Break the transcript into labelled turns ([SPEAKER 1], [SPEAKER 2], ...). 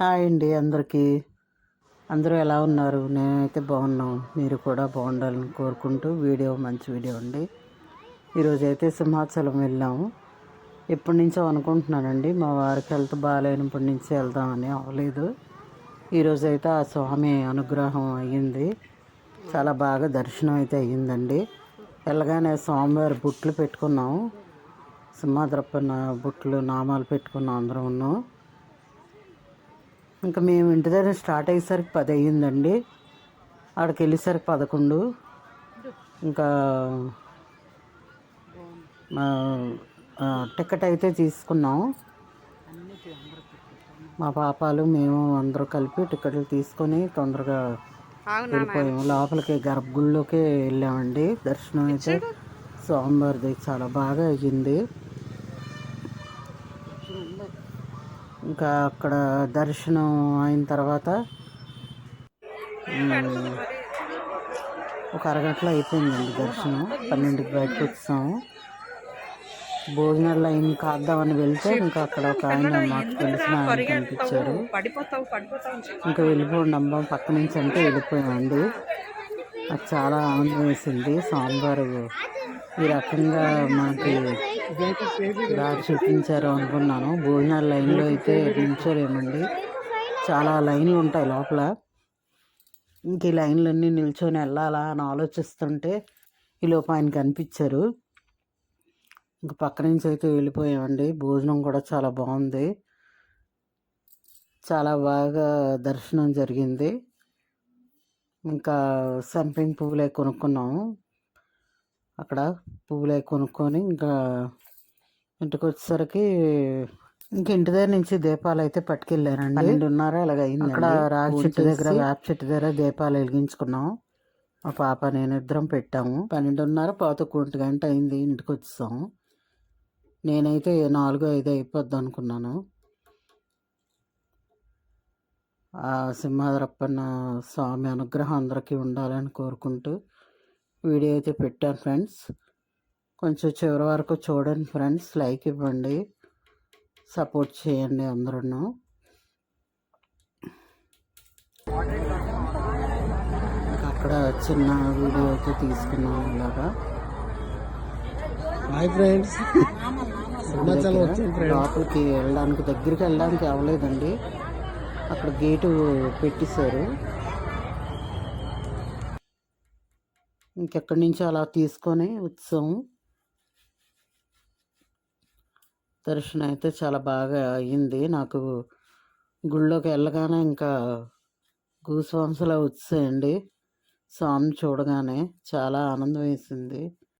[SPEAKER 1] Hi అండి అందరికీ. అందరూ ఎలా ఉన్నారు? నేనైతే బాగున్నాం. మీరు కూడా బాగుండాలని కోరుకుంటూ వీడియో మంచి వీడియో అండి. ఈరోజు అయితే సింహాచలం వెళ్ళాము. ఎప్పటి నుంచో అనుకుంటున్నానండి మా వారికి హెల్త్ బాగాలేనప్పటి నుంచి వెళ్దామని అవ్వలేదు. ఈరోజు అయితే ఆ స్వామి అనుగ్రహం అయ్యింది. చాలా బాగా దర్శనం అయితే అయ్యిందండి. వెళ్ళగానే స్వామివారి బుట్లు పెట్టుకున్నాము. సింహాద్రప్పన్న బుట్లు నామాలు పెట్టుకున్నాం అందరం ఉన్నాం. ఇంకా మేము ఇంటి దగ్గర స్టార్ట్ అయ్యేసరికి పది అయ్యిందండి. ఆడికి వెళ్ళేసరికి పదకొండు. ఇంకా టికెట్ అయితే తీసుకున్నాం. మా పాపాలు మేము అందరూ కలిపి టికెట్లు తీసుకొని తొందరగా వెళ్ళిపోయాము. లోపలికి గర్భగుడిలోకి వెళ్ళామండి. దర్శనం అయితే స్వామివారిది చాలా బాగా అయ్యింది. ఇంకా అక్కడ దర్శనం అయిన తర్వాత ఒక అరగంటలో అయిపోయిందండి దర్శనం. పన్నెండుకి బయటకు వచ్చాము. భోజనాలు లైన్ కాద్దామని వెళ్తే ఇంకా అక్కడ ఒక ఆయన మాకు తెలిసిన ఆయన కనిపించారు. ఇంకా వెళ్ళిపోండి అమ్మ పక్క నుంచి అంటే వెళ్ళిపోయామండి. నాకు చాలా ఆనందం వేసింది. స్వామివారు ఈ రకంగా మనకి దారి చూపించారు అనుకున్నాను. భోజనాల లైన్లో అయితే నిల్చోలేమండి. చాలా లైన్లు ఉంటాయి లోపల. ఇంక ఈ లైన్లన్నీ నిల్చొని వెళ్ళాలా అని ఆలోచిస్తుంటే ఈ లోపు ఆయన కనిపించారు. ఇంక పక్క నుంచి అయితే వెళ్ళిపోయామండి. భోజనం కూడా చాలా బాగుంది. చాలా బాగా దర్శనం జరిగింది. ఇంకా సంపింగ్ పువ్వులే కొనుక్కున్నాము అక్కడ పువ్వులే కొనుక్కొని ఇంకా ఇంటికి వచ్చేసరికి ఇంక ఇంటి దగ్గర నుంచి దీపాలు అయితే పట్టుకెళ్ళానండి. పన్నెండున్నర అలాగ అయింది అక్కడ రాగి చెట్టు దగ్గర వేప చెట్టు దగ్గర దీపాలు వెలిగించుకున్నాం. మా పాప నేను ఇద్దరం పెట్టాము. పన్నెండున్నర పాత ఒంటి గంట అయింది ఇంటికి వచ్చేసాము నేనైతే నాలుగు ఐదు అయిపోద్ది అనుకున్నాను ఆ సింహాద్రప్పన్న స్వామి అనుగ్రహం అందరికీ ఉండాలని కోరుకుంటూ వీడియో అయితే పెట్టాను ఫ్రెండ్స్. కొంచెం చివరి వరకు చూడండి ఫ్రెండ్స్. లైక్ ఇవ్వండి. సపోర్ట్ చేయండి అందరూ అక్కడ చిన్న వీడియో అయితే తీసుకున్నాను ఇలాగా.
[SPEAKER 2] Hi friends.
[SPEAKER 1] లోపలికి వెళ్ళడానికి దగ్గరికి వెళ్ళడానికి అవ్వలేదండి. అక్కడ గేటు పెట్టేశారు. ఇంకెక్కడి నుంచి అలా తీసుకొని ఉత్సవం దర్శనం అయితే చాలా బాగా అయ్యింది. నాకు గుళ్ళోకి వెళ్ళగానే ఇంకా గూస్వాంసలా వచ్చాయండి. స్వామిని చూడగానే చాలా ఆనందం వేసింది.